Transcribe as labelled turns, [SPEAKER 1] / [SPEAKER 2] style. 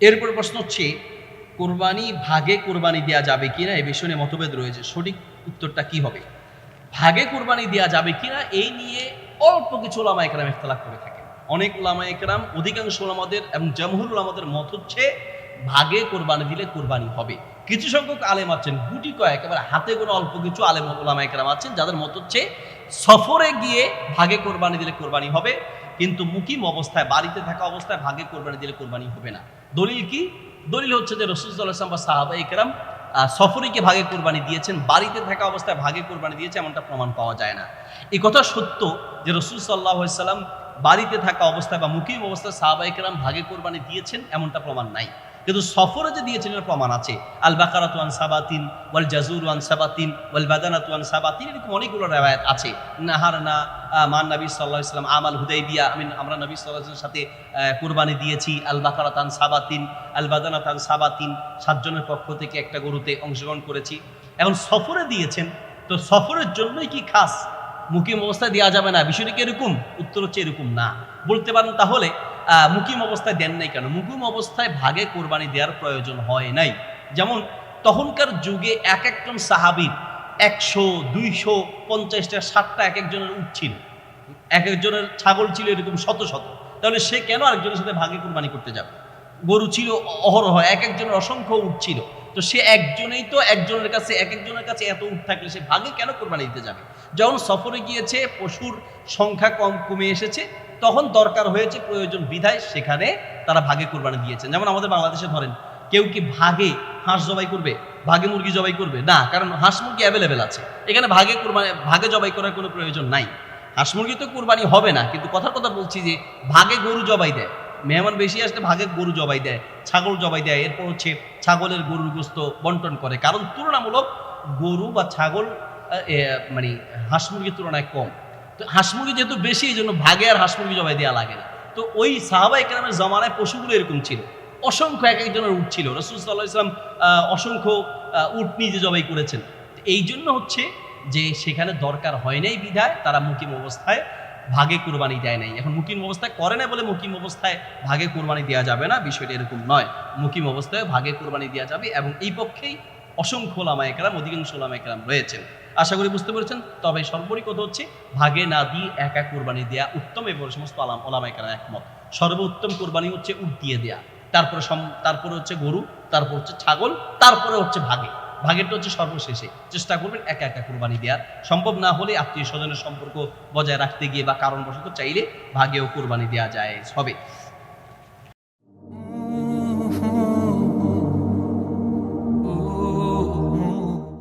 [SPEAKER 1] এরপর প্রশ্ন হচ্ছে, কোরবানি ভাগে কোরবানি দেওয়া যাবে কিনা? এই বিষয়ে মতভেদ রয়েছে। সঠিক উত্তরটা কি হবে? ভাগে কোরবানি দেওয়া যাবে কিনা? এই নিয়ে অল্প কিছু ওলামা একরাম ইখতলাফ করে থাকেন। অনেক ওলামা একরাম, অধিকাংশ ওলামাদের এবং জামহুর ওলামাদের মত হচ্ছে, ভাগে কোরবানি দিলে কোরবানি হবে। কিছু সংখ্যক আলেম আছেন, গুটি কয়েক একেবারে হাতে কোনো অল্প কিছু আলেম ওলামা একরাম আছেন, যাদের মত হচ্ছে, সফরে গিয়ে ভাগে কোরবানি দিলে কোরবানি হবে। কিন্তু মুকিম অবস্থায়, বাড়িতে থাকা অবস্থায় ভাগে কোরবানি দিলে কোরবানি হবে না। দলিল কি? দলিল হচ্ছে যে রসুল্লাহাম বা সাহাবা ইকরাম সফরিকে ভাগে কোরবানি দিয়েছেন, বাড়িতে থাকা অবস্থায় ভাগে কোরবানি দিয়েছে, এমনটা প্রমাণ পাওয়া যায় না। এই কথা সত্য যে রসুল সাল্লাহ সাল্লাম বাড়িতে থাকা অবস্থায় বা মুকিম অবস্থায় সাহাবা ইকরাম ভাগে কোরবানি দিয়েছেন, এমনটা প্রমাণ নাই। কিন্তু সফরে যে দিয়েছেন এর প্রমাণ আছে। আল বাকারাত ওয়ান সাবাতিন ওয়াল জাজুর ওয়ান সাবাতিন ওয়াল বাদানাত ওয়ান সাবাতিন এরকম অনেকগুলো রেওয়ায়াত আছে। নাহার না মান নবী সাল্লাহ ইসলাম আমাল হুদাই হুদাইবিয়া আমি আমরা নবী সাল্লাহ সাথে আহ, কুরবানি দিয়েছি। আল বাকারাত বাকারাতান সাবাতিন আল বাদানাতান সাবাতিন সাতজনের পক্ষ থেকে একটা গরুতে অংশগ্রহণ করেছি। এখন সফরে দিয়েছেন তো সফরের জন্যই কি খাস? মুকিম অবস্থায় দেওয়া যাবে না। বিষয়টি কি এরকম? উত্তর হচ্ছে এরকম না। বলতে পারেন তাহলে মুকিম অবস্থায় দেন নাই কেন? মুকিম অবস্থায় ভাগে কোরবানি দেওয়ার প্রয়োজন হয় নাই। যেমন, তখনকার যুগে এক একজন সাহাবির একশো, দুইশো, পঞ্চাশটা, ষাটটা এক একজনের উঠ ছিল। এক একজনের ছাগল ছিল এরকম শত শত। তাহলে সে কেন আরেকজনের সাথে ভাগে কোরবানি করতে যাবে? গরু ছিল অহরহ, এক একজনের অসংখ্য উঠ ছিল। তো সে একজনেই তো একজনের কাছে, এক একজনের কাছে এত উঠ থাকলে সে ভাগে কেন কোরবানি দিতে যাবে? যখন সফরে গিয়েছে, পশুর সংখ্যা কম কমে এসেছে, তখন দরকার হয়েছে প্রয়োজন বিধায় সেখানে তারা ভাগে কোরবানি দিয়েছেন যেমন আমাদের বাংলাদেশে ধরেন, কেউ কি ভাগে হাঁস জবাই করবে? ভাগে মুরগি জবাই করবে? না, কারণ হাঁস মুরগি অ্যাভেলেবেল আছে। এখানে ভাগে কোরবানি, ভাগে জবাই করার কোনো প্রয়োজন নাই। হাঁস মুরগি তো কোরবানি হবে না, কিন্তু কথার কথা বলছি যে, ভাগে গরু জবাই দেয়। মেহমান বেশি আসলে ভাগে গরু জবাই দেয়, ছাগল জবাই দেয়, এরপর হচ্ছে ছাগলের গরুর গোস্ত বন্টন করে। কারণ তুলনামূলক গরু বা ছাগল মানে হাঁস মুরগির তুলনায় কম। তো হাঁস মুরগি যেহেতু বেশি, এই জন্য ভাগে আর হাঁস মুরগি জবাই দেওয়া লাগে না। তো ওই সাহাবা একরামের জমানায় পশুগুলো এরকম ছিল। অসংখ্য এক একজনের উঠ ছিল। রসুল সাল্লাহ ইসলাম অসংখ্য উট নিজে জবাই করেছেন। এই জন্য হচ্ছে যে সেখানে দরকার হয় নাই বিধায় তারা মুকিম অবস্থায় ভাগে কোরবানি দেয় নাই। এখন মুকিম অবস্থায় করে না বলে মুকিম অবস্থায় ভাগে কোরবানি দেওয়া যাবে না, বিষয়টা এরকম নয়। মুকিম অবস্থায় ভাগে কোরবানি দেওয়া যাবে এবং এই পক্ষেই অসংখ্য ওলামা একরাম, অধিকাংশ ওলামা একরাম রয়েছেন। আশা করি বুঝতে পেরেছেন, তবে সর্বোপরি কথা হচ্ছে, ভাগে না দিয়ে একা কোরবানি দেয়া উত্তম এবং সমস্ত আলাম ওলামা একরাম একমত। সর্বোত্তম কোরবানি হচ্ছে উট দিয়ে দেয়া। তারপরে সম- তারপরে হচ্ছে গরু, তারপর হচ্ছে ছাগল, তারপরে হচ্ছে ভাগে। ভাগেরটা হচ্ছে সর্বশেষে। চেষ্টা করবেন একা একা কোরবানি দেওয়ার সম্ভব না হলে আত্মীয় স্বজনের সম্পর্ক বজায় রাখতে গিয়ে বা কারণবশত চাইলে ভাগেও কোরবানি দেওয়া যায় হবে।